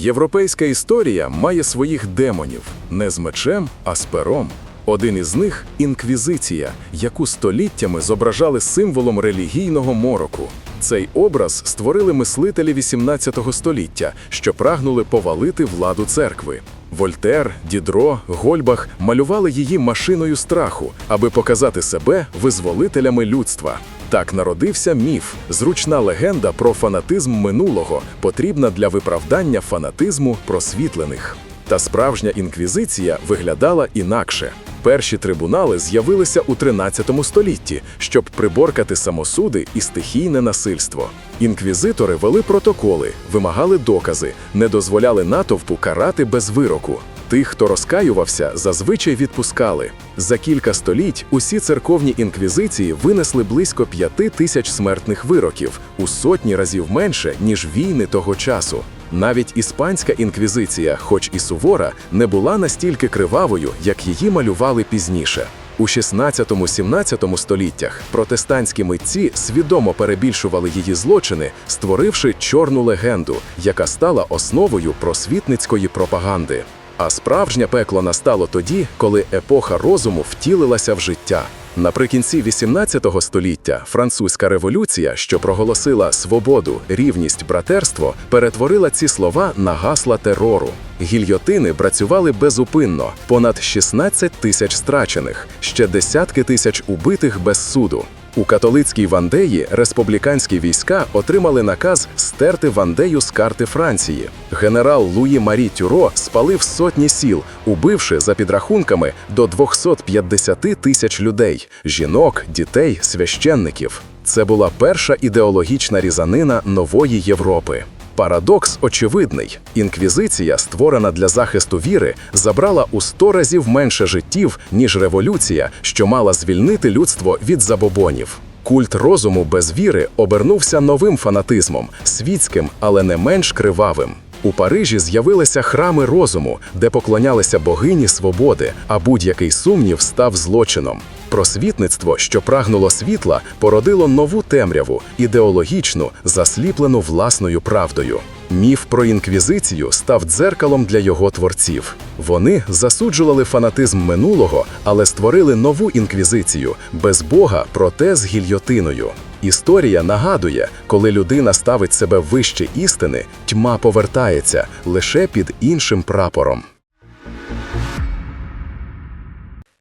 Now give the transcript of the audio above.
Європейська історія має своїх демонів не з мечем, а з пером. Один із них інквізиція, яку століттями зображали символом релігійного мороку. Цей образ створили мислителі XVIII століття, що прагнули повалити владу церкви. Вольтер, Дідро, Гольбах малювали її машиною страху, аби показати себе визволителями людства. Так народився міф, зручна легенда про фанатизм минулого, потрібна для виправдання фанатизму просвітлених. Та справжня інквізиція виглядала інакше. Перші трибунали з'явилися у 13 столітті, щоб приборкати самосуди і стихійне насильство. Інквізитори вели протоколи, вимагали докази, не дозволяли натовпу карати без вироку. Тих, хто розкаювався, зазвичай відпускали. За кілька століть усі церковні інквізиції винесли близько п'яти тисяч смертних вироків, у сотні разів менше, ніж війни того часу. Навіть іспанська інквізиція, хоч і сувора, не була настільки кривавою, як її малювали пізніше. У 16-17 століттях протестантські митці свідомо перебільшували її злочини, створивши чорну легенду, яка стала основою просвітницької пропаганди. А справжнє пекло настало тоді, коли епоха розуму втілилася в життя. Наприкінці 18 століття французька революція, що проголосила свободу, рівність, братерство, перетворила ці слова на гасла терору. Гільйотини працювали безупинно, понад 16 тисяч страчених, ще десятки тисяч убитих без суду. У католицькій Вандеї республіканські війська отримали наказ стерти Вандею з карти Франції. Генерал Луї Марі Тюро спалив сотні сіл, убивши за підрахунками до 250 тисяч людей жінок, дітей, священників. Це була перша ідеологічна різанина нової Європи. Парадокс очевидний: інквізиція, створена для захисту віри, забрала у сто разів менше життів, ніж революція, що мала звільнити людство від забобонів. Культ розуму без віри обернувся новим фанатизмом, світським, але не менш кривавим. У Парижі з'явилися храми розуму, де поклонялися богині свободи, а будь-який сумнів став злочином. Просвітництво, що прагнуло світла, породило нову темряву, ідеологічну, засліплену власною правдою. Міф про інквізицію став дзеркалом для його творців. Вони засуджували фанатизм минулого, але створили нову інквізицію без Бога, проте з гільйотиною. Історія нагадує, коли людина ставить себе вище істини, тьма повертається лише під іншим прапором.